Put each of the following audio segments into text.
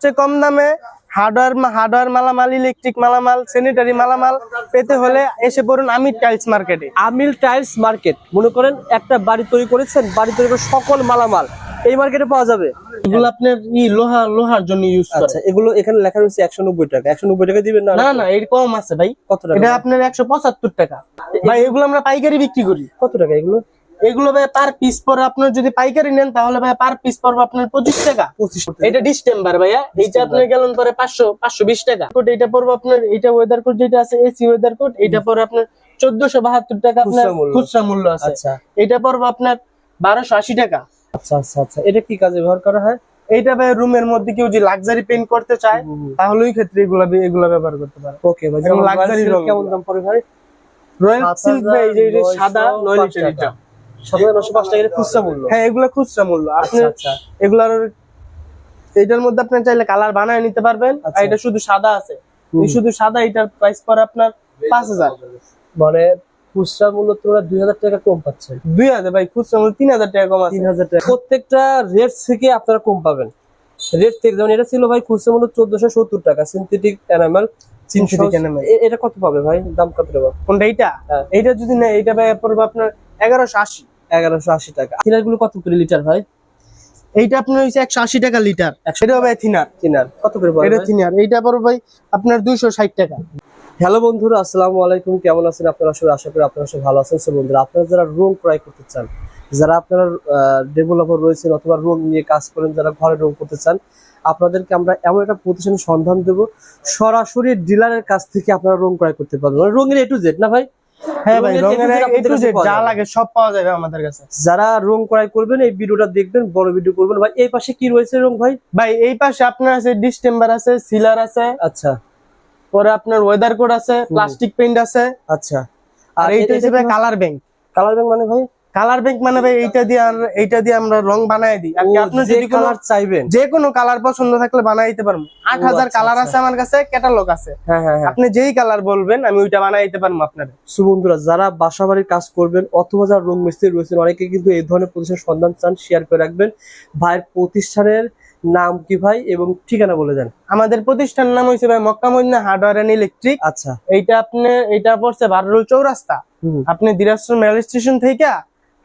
সবচেয়ে কম দামে হার্ডওয়্যার হার্ডওয়্যার মালামাল ইলেকট্রিক মালামাল স্যানিটারি মালামাল পেতে হলে এসে পড়ুন আমির টাইলস মার্কেটে আমির টাইলস মার্কেট মনে করেন একটা বাড়ি তৈরি করেছেন বাড়ি তৈরি করে সকল মালামাল এই মার্কেটে পাওয়া যাবে। এগুলো আপনার ই লোহা লোহার জন্য ইউজ আচ্ছা এগুলো এখানে লেখা রয়েছে একশো নব্বই টাকা। একশো নব্বই টাকা দিবেন না? না না এর কম আছে ভাই। কত টাকা এটা আপনার একশো পঁচাত্তর টাকা। ভাই এগুলো আমরা পাইকারি বিক্রি করি। কত টাকা এগুলো? এগুলো ভাই পার পিস পরে আপনার যদি পাইকারি নেন তাহলে ভাই পার পিস পড়বে আপনার পঁচিশ টাকা। পঁচিশ এটা ডিসেম্বর ভাইয়া। এইটা আপনার গেলেন পরে পাঁচশো পাঁচশো বিশ টাকা। কোট এটা পড়বে আপনার এটা ওয়েদার কোড যেটা আছে এসি ওয়েদার কোড এটা পরে আপনার চোদ্দশো বাহাত্তর টাকা আপনার খুচরা মূল্য। আছে। আচ্ছা। এটা পড়বে আপনার বারোশো আশি টাকা। আচ্ছা আচ্ছা আচ্ছা। এটা কি কাজে ব্যবহার করা হয়? এইটা ভাই রুমের মধ্যে কেউ যে লাক্সারি পেইন্ট করতে চায় তাহলে ওই ক্ষেত্রে এগুলা এগুলা ব্যবহার করতে পারে। ওকে ভাই রঙ। কেমন দাম পড়ে ভাই? রয়্যাল সিল্ক ভাই এই যে সাদা নয় লিটার। এটা এটা খুচরা মূল্য। হ্যাঁ এগুলা খুচরা মূল্য। আপনি আচ্ছা। আচ্ছা এগুলার এটার মধ্যে আপনি চাইলে কালার বানায় নিতে পারবেন। আর আচ্ছা। এটা শুধু সাদা আছে। শুধু সাদা এটার প্রাইস পড়ে আপনার পাঁচ হাজার। মানে খুচরা মূল্য তোমরা দুই হাজার টাকা কম পাচ্ছেন দুই হাজার ভাই খুচরা মূল্য তিন হাজার টাকা কম আছে। তিন হাজার টাকা। প্রত্যেকটা রেট থেকে আপনারা কম পাবেন। রেট থেকে যেমন এটা ছিল ভাই খুচরা মূল্য চোদ্দশো সত্তর টাকা সিনথেটিক enamel। এটা কত পাবে ভাই? দাম কত কোনটা এইটা? হ্যাঁ। এইটা যদি না এইটা ভাই পড়বে আপনার এগারোশো আশি। এগারোশো আশি টাকা। থিনারগুলো কত করে লিটার ভাই এইটা আপনার হচ্ছে একশো আশি টাকা লিটার। এটা ভাই থিনার। থিনার। কত করে এটা? থিনার। এইটা পড়বে ভাই আপনার দুইশো ষাট টাকা। হ্যালো বন্ধুরা আসসালামু আলাইকুম। কেমন আছেন আপনারা? সবাই আশা করি আপনারা সবাই ভালো আছেন। সো বন্ধুরা আপনারা যারা রুম ক্রয় করতে চান যারা আপনারা ডেভেলপার রয়েছেন অথবা রুম নিয়ে কাজ করেন যারা ঘরে রুম করতে চান আপনাদেরকে আমরা এমন একটা প্রতিষ্ঠানের সন্ধান দেব। সরাসরি ডিলারের কাছ থেকে আপনারা রুম ক্রয় করতে পারবেন। রঙের এ টু জেড না ভাই? হ্যাঁ ভাই রঙের যা লাগে সব পাওয়া যাবে আমাদের কাছে। যারা রুম ক্রয় করবেন এই ভিডিওটা দেখবেন বড় ভিডিও করবেন। ভাই এই পাশে কি রয়েছে রং ভাই? ভাই এই পাশে আপনার আছে ডিস্টেম্বার আছে সিলার আছে আচ্ছা। পরে আপনার ওয়েদার কোড আছে প্লাস্টিক পেইন্ট আছে। আচ্ছা। আর এইটা হচ্ছে ভাই কালার ব্যাংক কালার ব্যাংক মানে ভাই? কালার ব্যাংক মানে ভাই এইটা দিয়ে আর- এইটা দিয়ে আমরা রং বানাই দিই। আর কি আপনার যদি কোনো কালার চাইবেন। যে কোনো কালার পছন্দ থাকলে বানাই দিতে পারব। আট হাজার আচ্ছা, কালার আচ্ছা। আছে আমার কাছে ক্যাটালগ আছে। হ্যাঁ হ্যাঁ হ্যাঁ। আপনি যেই কালার বলবেন আমি ওইটা বানাই দিতে পারব আপনার সো বন্ধুরা যারা বাসা বাড়ির কাজ করবেন অথবা যারা রুম মিস্ত্রি রয়েছেন অনেকে কিন্তু এই ধরনের প্রতিষ্ঠানের সন্ধান চান শেয়ার করে রাখবেন। ভাইয়ের প্রতিষ্ঠানের নাম কি ভাই এবং ঠিকানা বলে দেন? আমাদের প্রতিষ্ঠানের নাম হয়েছে ভাই Mecca Medina hardware and electric. আচ্ছা। এইটা আপনি এটা পড়ছে বারোল চৌরাস্তা। আপনি দিরাজপুর রেল স্টেশন থেকে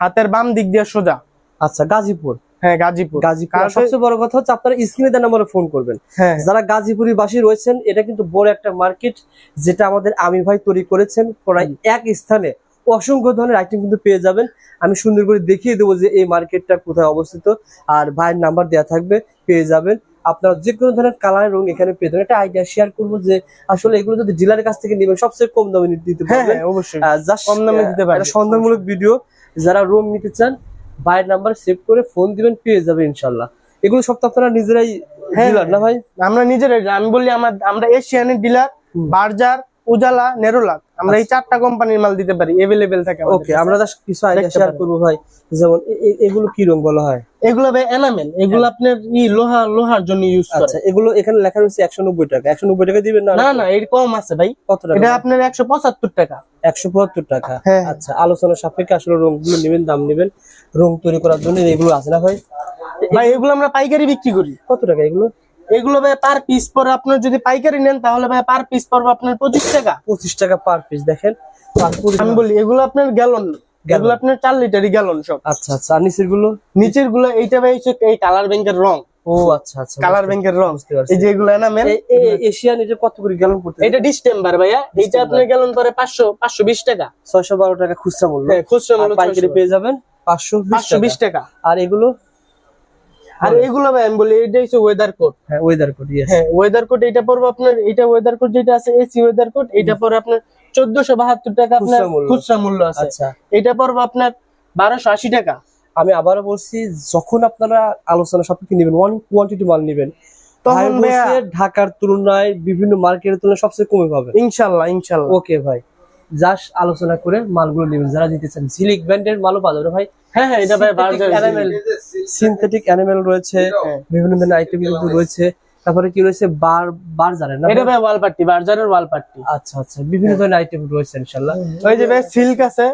হাতের বাম দিক দিয়ে সোজা। আচ্ছা গাজীপুর। হ্যাঁ গাজীপুর। গাজীপুর। সবচেয়ে বড় কথা হচ্ছে আপনারা স্ক্রিনে দেন নম্বরে ফোন করবেন। হ্যাঁ। যারা গাজীপুরি বাসী রয়েছেন এটা কিন্তু বড় একটা মার্কেট যেটা আমাদের আমি ভাই তৈরি করেছেন। প্রায় এক স্থানে অসংখ্য ধরনের আইটেম কিন্তু পেয়ে যাবেন। আমি সুন্দর করে দেখিয়ে দেবো যে এই মার্কেটটা কোথায় অবস্থিত। আর ভাইয়ের নাম্বার দেওয়া থাকবে পেয়ে যাবেন। আপনারা যে কোনো ধরনের কালার রং এখানে পেয়ে যাবেন। একটা আইডিয়া শেয়ার করব যে আসলে এগুলো যদি ডিলারের কাছ থেকে নেবেন সবচেয়ে কম দামে দিতে হ্যাঁ পারবেন। হ্যাঁ অবশ্যই। কম দামে দিতে পারবে। একটা সন্ধানমূলক ভিডিও যারা রুম নিতে চান বাইরের নাম্বার সেভ করে ফোন দিবেন পেয়ে যাবে ইনশাল্লাহ। এগুলো সব তো আপনারা নিজেরাই হ্যাঁ, ডিলার না ভাই? আমরা নিজেরাই আমি বললি আমার আমরা এশিয়ানের ডিলার বার্জার উজালা নেরোলাক আমরা এই চারটা কোম্পানির মাল দিতে পারি এভেলেবেল থাকে ওকে আমরা just কিছু আইডিয়া শেয়ার। করব ভাই। যেমন এগুলো কি রং বলা হয়? এগুলো ভাই এনামেল এগুলো আপনার ই লোহা লোহার জন্য ইউজ করে। আচ্ছা এগুলো এখানে লেখা রয়েছে একশো নব্বই টাকা। একশো নব্বই টাকা দিবেন না না না এর কম আছে ভাই। কত টাকা এটা আপনার একশো পঁচাত্তর টাকা। একশো পঁচাত্তর টাকা? হ্যাঁ। আচ্ছা আলোচনা সাপেক্ষে আসলে রংগুলো নেবেন দাম নেবেন। রং তৈরি করার জন্য এগুলো আছে না ভাই? ভাই এগুলো আমরা পাইকারি বিক্রি করি। কত টাকা এগুলো? এগুলো ভাই পার পিস পরে আপনার যদি পাইকারি নেন তাহলে ভাই পার পিস পড়বে আপনার পঁচিশ টাকা। পঁচিশ টাকা পার পিস দেখেন। আমি বলি এগুলো আপনার গ্যালন। এগুলো আপনার চার লিটারই গ্যালন সব। আচ্ছা আচ্ছা আর নিচেরগুলো নিচেরগুলো এইটা ভাই এই কালার ব্যাংকের রং। ও আচ্ছা আচ্ছা কালার ব্যাংকের রং। এই যে এগুলো এশিয়ান এটা কত করে গ্যালন পড়তে এটা ডিস্টেম্বার ভাইয়া। এইটা আপনার গ্যালন পরে পাঁচশো পাঁচশো বিশ টাকা। ছয়শো বারো টাকা খুচরা মূল্য। হ্যাঁ খুচরা মূল্য পাইকারি পেয়ে যাবেন পাঁচশো পাঁচশো বিশ টাকা। আর এগুলো? আর এগুলো ভাই আমি বলি এটা হচ্ছে ওয়েদার কোড হ্যাঁ ওয়েদার কোড ইয়েস হ্যাঁ ওয়েদার কোড এটা পড়বে আপনার এটা ওয়েদার কোড যেটা আছে এসি ওয়েদার কোড এটা পরে আপনার চোদ্দশো বাহাত্তর টাকা আপনার খুচরা মূল্য। আছে। আচ্ছা। এটা পড়বে আপনার বারোশো আশি টাকা। আমি আবারও বলছি যখন আপনারা আলোচনা সাপেক্ষে নেবেন ওয়ান কোয়ান্টিটি মাল নেবেন তখন তখন ঢাকার তুলনায় বিভিন্ন মার্কেটের তুলনায় সবচেয়ে কমে পাবে ইনশাল্লাহ ইনশাল্লাহ। ওকে ভাই। জাস্ট আলোচনা করে মালগুলো নেবেন। যারা দিতে চান সিলিক ব্র্যান্ডের মালও পাওয়া যাবে। ভাই হ্যাঁ হ্যাঁ এটা ভাই বার্জার সিনথেটিক অ্যানিমেল রয়েছে হ্যাঁ। বিভিন্ন ধরনের আইটেম কিন্তু রয়েছে। তারপরে কি রয়েছে? বার বার জানেন না এটা ভাই? ওয়াল পাট্টি বার্জারের ওয়াল পাট্টি আচ্ছা আচ্ছা বিভিন্ন ধরনের আইটেম রয়েছে ইনশাল্লাহ ওই যে ভাই সিল্ক আছে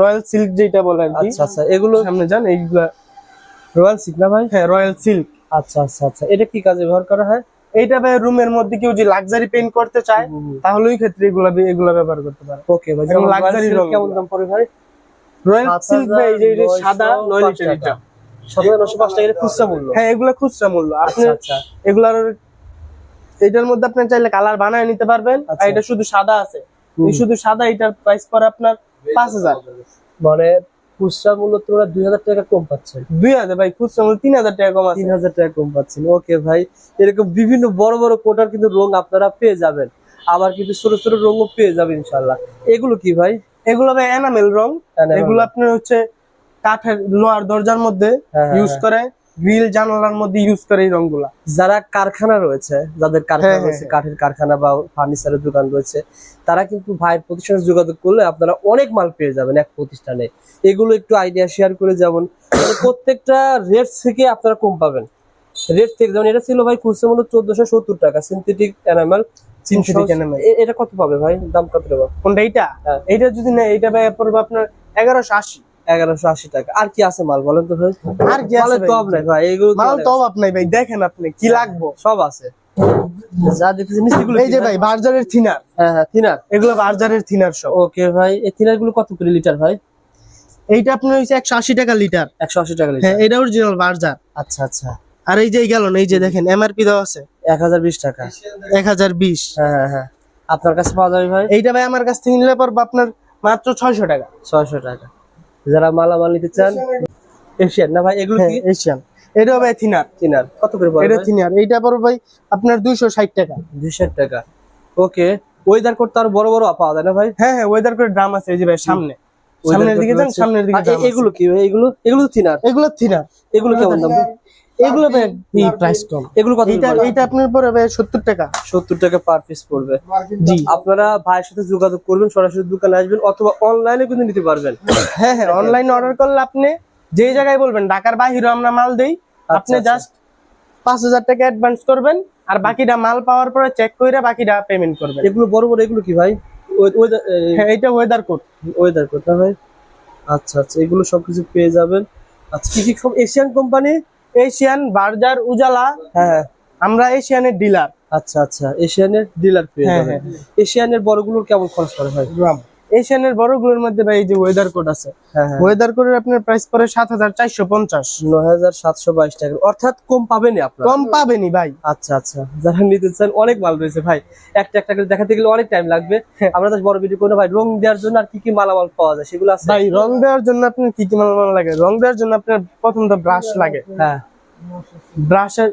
রয়্যাল সিল্ক যেটা বলে আর কি? আচ্ছা আচ্ছা এগুলো সামনে যান এইগুলা রয়্যাল সিক না ভাই? হ্যাঁ রয়্যাল সিল্ক আচ্ছা আচ্ছা আচ্ছা এটা কি কাজে ব্যবহার করা হয়? এইটা ভাই রুমের মধ্যে কেউ যদি লাক্সারি পেইন্ট করতে চায় তাহলে ওই ক্ষেত্রে এগুলা এগুলা ব্যবহার করতে পারে। ওকে ভাই যেমন luxury কেমন দাম পড়ে ভাই? রয়্যাল সিল্ক ভাই এই যে- সাদা নয় 7905 লিটার এটা। সাদা টাকা খুচরা মূল্য। হ্যাঁ এগুলা খুচরা মূল্য। আপনি আচ্ছা। আচ্ছা এগুলার এটার মধ্যে আপনি চাইলে কালার বানায় নিতে পারবেন। আর আচ্ছা। এটা শুধু সাদা আছে। এই শুধু সাদা এটার প্রাইস পড়ে আপনার পাঁচ হাজার। মানে খুচরা মূল্য তোমরা দুই হাজার টাকা কম পাচ্ছেন দুই হাজার ভাই খুচরা মূল্য তিন হাজার টাকা কম তিন হাজার টাকা কম পাচ্ছেন ওকে ভাই এরকম বিভিন্ন বড় বড় কোটার কিন্তু রং আপনারা পেয়ে যাবেন। আবার কিন্তু ছোট ছোট রঙও পেয়ে যাবেন ইনশাল্লাহ এগুলো কি ভাই? এগুলো ভাই এনামেল রং। এগুলো আপনার হচ্ছে কাঠের লোহার দরজার মধ্যে হ্যাঁ, ইউজ হ্যাঁ। করে। গ্রিল জানালার মধ্যে ইউজ করে এই রংগুলা। যারা কারখানা রয়েছে যাদের কারখানা হ্যাঁ, রয়েছে হ্যাঁ। কাঠের কারখানা বা ফার্নিচারের দোকান রয়েছে তারা কিন্তু ভাইয়ের প্রতিষ্ঠানে যোগাযোগ করলে আপনারা অনেক মাল পেয়ে যাবেন এক প্রতিষ্ঠানে। এগুলো একটু আইডিয়া শেয়ার করে যেমন মানে প্রত্যেকটা রেট থেকে আপনারা কম পাবেন। রেট থেকে যেমন এটা ছিল ভাই খুচরা মূল্য চোদ্দশো সত্তর টাকা সিনথেটিক এনামেল Synthetic enamel। এটা কত পাবে ভাই? দাম কত টাকা কোনটা এইটা? হ্যাঁ। এইটা যদি না এইটা ভাই আপনার এগারোশো আশি। এগারোশো আশি টাকা। আর কি আছে মাল বলেন তো ভাই? আর কি আছে মালের ভাই? নাই ভাই এগুলো মাল। অভাব নাই ভাই দেখেন আপনি কি লাগবো। সব আছে। যা দেখতেছি মিষ্টিগুলো এই যে ভাই? বার্জারের থিনার। হ্যাঁ হ্যাঁ থিনার। এগুলো বার্জারের থিনার সব। ওকে ভাই এই থিনারগুলো কত করে লিটার ভাই? এইটা আপনার হচ্ছে একশো আশি টাকা লিটার। একশো আশি টাকা লিটার। হ্যাঁ এটা অরিজিনাল বার্জার। আচ্ছা আচ্ছা। আর এই যে গেল এই যে দেখেন এমআরপি দেওয়া আছে। এক হাজার বিশ টাকা। এক হাজার বিশ। হ্যাঁ হ্যাঁ হ্যাঁ। আপনার কাছে পাওয়া যাবে ভাই? এইটা ভাই আমার কাছ থেকে নিলে পারব আপনার মাত্র ছয়শো টাকা। ছয়শো টাকা। যারা মালামাল নিতে চান। এশিয়ান না ভাই এগুলো হ্যাঁ কি? এশিয়ান। এটা ভাই থিনার। থিনার। কত করে পড়বে এটা থিনার। এইটা পড়বে ভাই আপনার দুইশো ষাট টাকা। 260 টাকা। ওকে ওয়েদার করতে আর বড় বড় পাওয়া যায় না ভাই? হ্যাঁ হ্যাঁ ওয়েদার করে ড্রাম আছে এই যে ভাই সামনে। সামনের দিকে যান সামনের দিকে আছে। এগুলো কি ভাই? এগুলো এগুলো থিনার। এগুলো থিনার। এগুলো কেমন দাম? এগুলো প্রাইস কম। এগুলো কত এইটা আপনার পরে ভাই সত্তর টাকা। সত্তর টাকা পার পিস পড়বে। জি। আপনারা ভাইয়ের সাথে যোগাযোগ করবেন সরাসরি দোকানে আসবেন অথবা অনলাইনে কিন্তু নিতে পারবেন। হ্যাঁ হ্যাঁ অনলাইন অর্ডার করলে আপনি যেই জায়গায় বলবেন ঢাকার বাহিরে আমরা মাল দেই। আপনি আচ্ছা। জাস্ট পাঁচ হাজার টাকা অ্যাডভান্স করবেন আর বাকিটা মাল পাওয়ার পরে চেক করে বাকিটা পেমেন্ট করবেন। এগুলো বড় বড় এগুলো কি ভাই? ওয়েদার হ্যাঁ এইটা ওয়েদার কোড ওয়েদার কোথা ভাই? আচ্ছা আচ্ছা এগুলো সবকিছু পেয়ে যাবেন। আচ্ছা কি কি সব Asian company Asian Berger Ujala হ্যাঁ হ্যাঁ। আমরা এশিয়ানের ডিলার আচ্ছা আচ্ছা এশিয়ানের ডিলার পেয়ে হ্যাঁ, যাবেন। এশিয়ানের বড়গুলোর কেমন খরচ পড়ে ভাই? এশিয়ানের বড়গুলোর মধ্যে ভাই এই যে ওয়েদার কোড আছে হ্যাঁ হ্যাঁ। ওয়েদার কোডের আপনার প্রাইস পড়ে সাত হাজার চারশো পঞ্চাশ। নয় হাজার সাতশো বাইশ টাকা অর্থাৎ কম পাবেনই আপনার। কম পাবেনি ভাই। আচ্ছা আচ্ছা। যারা নিতে চান অনেক মাল রয়েছে ভাই। একটা একটা করে দেখাতে গেলে অনেক টাইম লাগবে। হ্যাঁ। আমরা তো বড় ভিডিও করে ভাই। রং দেওয়ার জন্য আর কি কি মালামাল পাওয়া যায় সেগুলো আছে? ভাই রং দেওয়ার জন্য আপনার কি কি মাল মাল লাগে? রং দেওয়ার জন্য আপনার প্রথম তো ব্রাশ লাগে। হ্যাঁ। ব্রাশের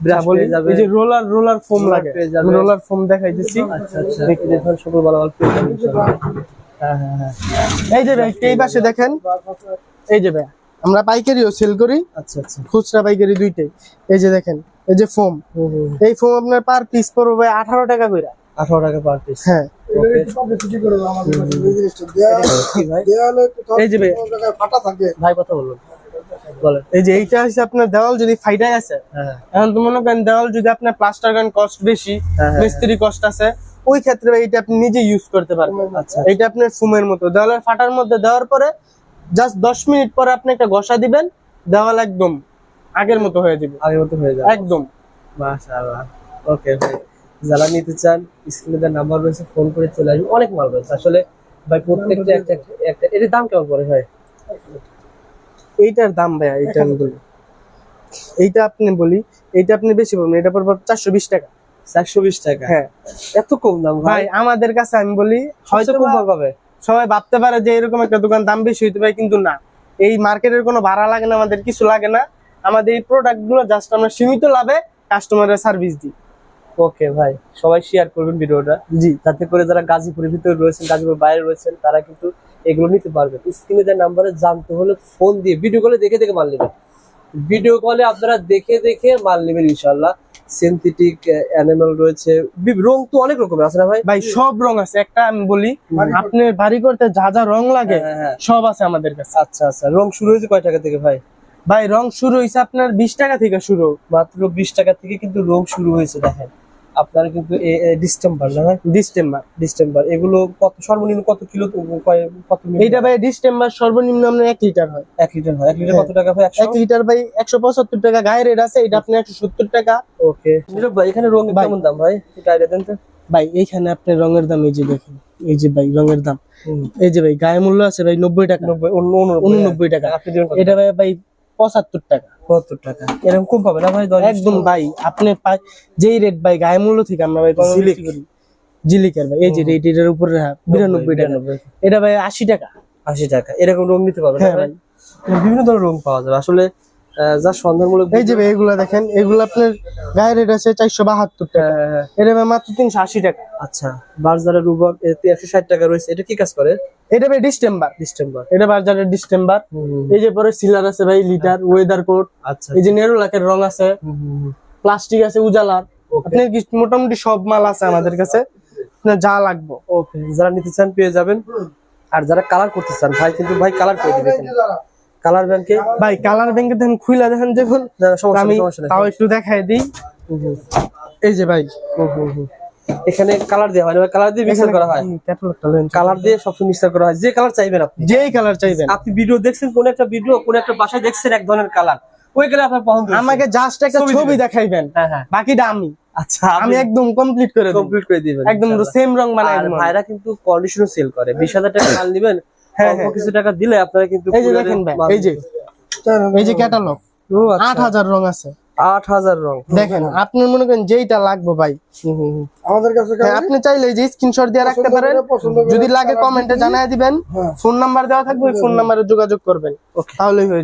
Brush বলি পেয়ে যাবে। এই যে রোলার রোলার ফোম লাগে। রোলার ফোম দেখাই দিচ্ছি আচ্ছা আচ্ছা। দেখুন সকল মালামাল পেয়ে যাবেন হ্যাঁ হ্যাঁ হ্যাঁ। এই যে ভাই এই পাশে দেখেন। এই যে ভাই আমরা পাইকারিও সেল করি। আচ্ছা আচ্ছা। খুচরা পাইকারি দুইটাই। এই যে দেখেন এই যে ফোম এই ফোম আপনার পার পিস পড়বে ভাই আঠারো টাকা করে আঠারো টাকা পার পিস হ্যাঁ। ভাই? এই যে ভাই। ভাই কথা বলুন। বলেন। এই যে এইটা হচ্ছে আপনার দেওয়াল যদি ফাইটাই আছে হ্যাঁ এখন তো মনে করেন দেওয়াল যদি আপনার প্লাস্টার গান কস্ট বেশি হ্যাঁ, হ্যাঁ, মিস্ত্রি কস্ট আছে ওই ক্ষেত্রে এটা আপনি নিজে ইউজ করতে পারবেন। আচ্ছা। এটা আপনার ফুমের মতো। দেওয়ালের ফাটার মধ্যে দেওয়ার পরে জাস্ট দশ মিনিট পরে আপনি একটা ঘষা দিবেন দেওয়াল একদম আগের মতো হয়ে যাবে। আগের মতো হয়ে যাবে। একদম। মাশাআল্লাহ। ওকে ভাই যারা নিতে চান স্ক্রিনে নাম্বার রয়েছে ফোন করে চলে আসবেন। অনেক মাল রয়েছে। আসলে ভাই প্রত্যেকটা একটা- একটা এর দাম কেমন পড়ে ভাই? এইটার দাম ভাইয়া এইটা আমি বলি এইটা আপনি বলি এইটা আপনি বেশি বলবেন এটা পড়বে চারশো বিশ টাকা। চারশো বিশ টাকা? হ্যাঁ। এত কম দাম ভাই। আমাদের কাছে আমি বলি হয়তো কম বা- পাবে। সবাই ভাবতে পারে যে এরকম একটা দোকান দাম বেশি হইতে পারে কিন্তু না। এই মার্কেটের কোনো ভাড়া লাগে না আমাদের কিছু লাগে না। আমাদের এই প্রোডাক্টগুলো জাস্ট আমরা সীমিত লাভে কাস্টমারের সার্ভিস দিই। ওকে ভাই সবাই শেয়ার করবেন ভিডিওটা। জি। যাতে করে যারা গাজীপুরের ভিতরে রয়েছেন গাজীপুর বাইরে রয়েছেন তারা কিন্তু এগুলো নিতে পারবেন। স্ক্রিনে দেওয়ার নাম্বারে জানতে হলে ফোন দিয়ে ভিডিও কলে দেখে দেখে মাল নেবেন। ভিডিও কলে আপনারা দেখে দেখে মাল নেবেন ইনশাল্লাহ সিনথেটিক অ্যানিমাল রয়েছে রং তো অনেক রকমের আছে না ভাই? ভাই সব রং আছে। একটা আমি বলি আপনি বাড়ি করতে যা যা রং লাগে হ্যাঁ, হ্যাঁ। সব আছে আমাদের কাছে। আচ্ছা আচ্ছা। রং শুরু হয়েছে কয় টাকা থেকে ভাই? ভাই রং শুরু হয়েছে আপনার বিশ টাকা থেকে শুরু। মাত্র বিশ টাকা থেকে কিন্তু রং শুরু হয়েছে দেখেন। আপনারা কিন্তু ডিসেম্বর না ভাই? ডিসেম্বর ডিসেম্বর এগুলো কত সর্বনিম্ন কত কিলো কত? এইটা ভাই ডিসেম্বর সর্বনিম্ন আপনার এক লিটার হয়। এক লিটার হয়। এক লিটার কত টাকা ভাই? এক লিটার ভাই একশো পঁচাত্তর টাকা। গায়ে রেট আছে এটা আপনি একশো সত্তর টাকা। ওকে। নীরব ভাই এখানে রঙ। কেমন দাম ভাই? আইডিয়া দেন তো। ভাই এইখানে আপনি রঙের দাম এই যে দেখেন এই যে ভাই রঙের দাম। এই যে ভাই গায়ে মূল্য আছে ভাই নব্বই টাকা। নব্বই উন- উননব্বই টাকা। আপনি এটা ভাই ভাই পঁচাত্তর টাকা। টাকা। এরকম কম পাবে না ভাই? একদম ভাই আপনি যেই রেট ভাই গায়ে মূল্য থেকে আমরা ভাই ভাই এই যে রেট এটার উপরে হ্যাঁ, বিরানব্বই টাকা। এটা ভাই আশি টাকা। আশি টাকা। এরকম নিতে হ্যাঁ ভাই? বিভিন্ন ধরনের রং পাওয়া যাবে। আসলে যা সন্ধানমূলক এই যে এগুলা দেখেন এগুলো আপনার গায়ে রেট আছে চারশো বাহাত্তর টাকা। হ্যাঁ, হ্যাঁ, এটা ভাই মাত্র তিনশো আশি টাকা। আচ্ছা বাজারে রুবক একশো ষাট টাকা রয়েছে। এটা কি কাজ করে? এটা ভাই ডিসেম্বর। ডিসেম্বর। এটা বাজারের ডিসেম্বর। এই যে পরে সিলার আছে ভাই লিটার ওয়েদার কোট। আচ্ছা। এই যে নেরুলাকের রং আছে। প্লাস্টিক আছে উজালার। আপনার কি মোটামুটি সব মাল আছে আমাদের কাছে? আপনার যা লাগবে। ওকে যারা নিতে চান পেয়ে যাবেন। আর যারা কালার করতে চান ভাই কিন্তু ভাই কালার করে দিবে কালার ব্যাংকে ভাই কালার ব্যাংকে দেখেন খুইলা দেখেন দেখুন। আমি তাও একটু দেখাই দিই। এই যে ভাই। এখানে কালার দেওয়া হয় কালার দিয়ে মিক্সার করা হয়। কালার দিয়ে সবসময় মিক্সার করা হয়। যে কালার চাইবেন আপনি। যেই কালার চাইবেন। আপনি ভিডিও দেখছেন কোন একটা ভিডিও কোন একটা বাসায় দেখছেন এক ধরনের কালার ওই কালার আপনার পছন্দ। আমাকে জাস্ট একটা ছবি দেখাইবেন। হ্যাঁ হ্যাঁ। বাকিটা আমি। আচ্ছা আমি একদম কমপ্লিট করে দেব কমপ্লিট করে দিবেন একদম সেম রং বানাই আর ভাইরা কিন্তু কন্ডিশনও সেল করে। বিশ হাজার টাকা মাল নিবেন অল্প হ্যাঁ। কিছু টাকা দিলে আপনারা কিন্তু এই যে দেখেন ভাই এই যে। এই যে ক্যাটালগ আচ্ছা, আট হাজার রং আছে। আট হাজার রং। দেখেন আপনি মনে করেন যেইটা লাগবে ভাই। হুম, হুম, হুম। আমাদের কাছে হ্যাঁ, আপনি চাইলে এই যে স্ক্রিনশট দিয়ে রাখতে পারেন। যদি লাগে কমেন্টে জানাই দিবেন। হ্যাঁ। ফোন নাম্বার দেওয়া থাকবে ফোন নাম্বারে যোগাযোগ করবেন। তাহলেই হয়ে যাবে।